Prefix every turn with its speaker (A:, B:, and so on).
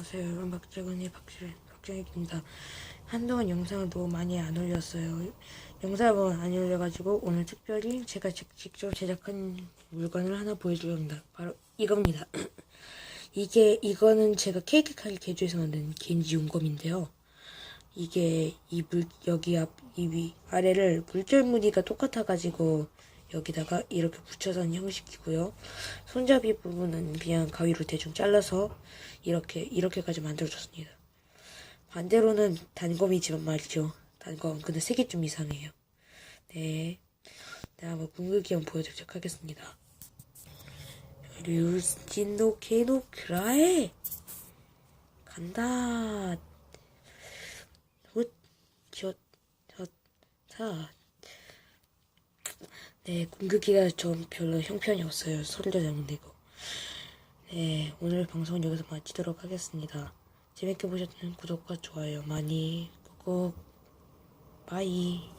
A: 안녕하세요. 여러분 박재근의 박재, 박재근입니다. 한동안 영상을 너무 많이 안 올렸어요. 영상을 안 올려가지고 오늘 특별히 제가 직- 직접 제작한 물건을 하나 보여드려 합니다. 바로 이겁니다. 이게 이거는 제가 케이크 칼 개조해서 만든 개인지 용검인데요. 이게 이 물 여기 앞 이 위 아래를 물결 무늬가 똑같아가지고 여기다가 이렇게 붙여서 한 형식이고요. 손잡이 부분은 그냥 가위로 대충 잘라서 이렇게 이렇게까지 만들어줬습니다. 반대로는 단검이지만 말이죠. 단검 근데 색이 좀 이상해요. 네, 네 한번 궁극기 한번 보여드리도록 하겠습니다. 류진노 케노 크라에 간다. 저, 저, 자. 네, 궁극기가 좀 별로 형편이 없어요. 소리도 잘못 내고. 네, 오늘 방송은 여기서 마치도록 하겠습니다. 재밌게 보셨다면 구독과 좋아요 많이 꾹꾹. 바이.